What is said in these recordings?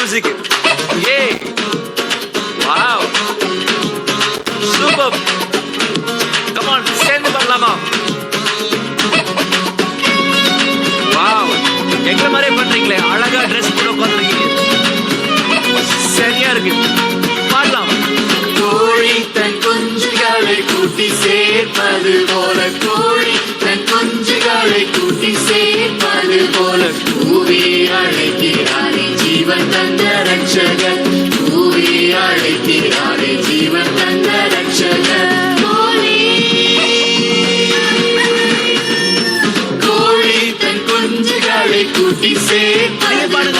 Music ஏ wow super come on சேர்ந்து பண்ணலாமா வாவ் எங்களை மாதிரியே பண்றீங்களே. அழகா ட்ரெஸ் போட்டு உட்காந்துருக்கீங்க சரியா இருக்கு. பாடலாம். கோழி தன் குஞ்சுகளை கூட்டி சேர்ப்பது போல கோழி தந்த ரட்சகர் கூவி அழைக்கிறாரே ஜீவன் தந்த ரட்சகர் கோழி. கோழி தன் குஞ்சுகளை கூட்டி சேர்ப்பது போல.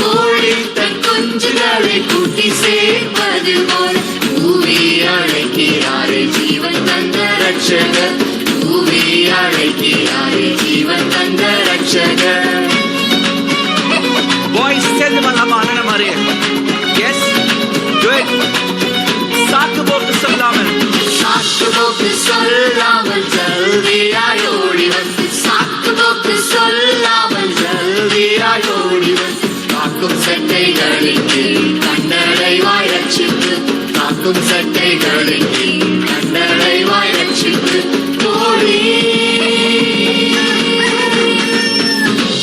கோழி தன் குஞ்சுகளை கூட்டி சேர்ப்பது போல. கூவி அழைக்கிறாரே ஜீவன் தந்த ரட்சகர் கூவி அழைக்கிறாரே ஜீவன் தந்த ரட்சகர் காக்கும் சட்டைகளை கண்டடைவாய் ரட்சிப்பு கோழி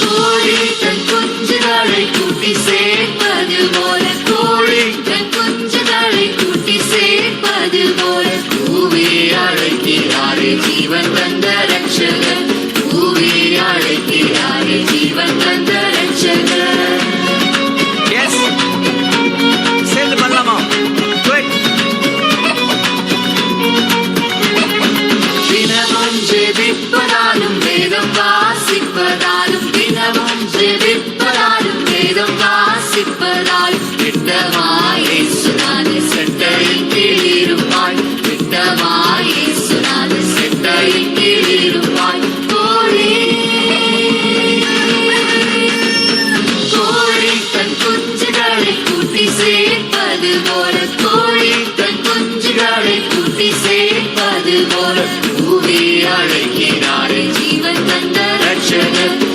கோழி தன் கொஞ்ச நாளை கூட்டி சேர்ப்பது போல கோழி தன் கொஞ்ச நாளை கூட்டி சேர்ப்பது போல கூவி அழைக்கிறாரே ஜீவன் தந்த ரட்சகர் கூவி அழைக்கிறாரே ஜீவன் தந்த ரட்சகர் மாற்றி விற்பதாலும் வேதம் வாசிப்பதால் திட்டமாயே சுனாது செட்டையின் கீழ் இருப்பாய் திட்டமாயே சுனாது செட்டையின் கீழ் இருப்பாய் கோழி கோழி தன் குஞ்சுகளை கூட்டி சேர்ப்பது போல. கோழி தன் குஞ்சுகளை கூட்டி சேர்ப்பது போல. பூவி அழைக்கிறாரே ஜீவன் தந்த ரட்சகர்.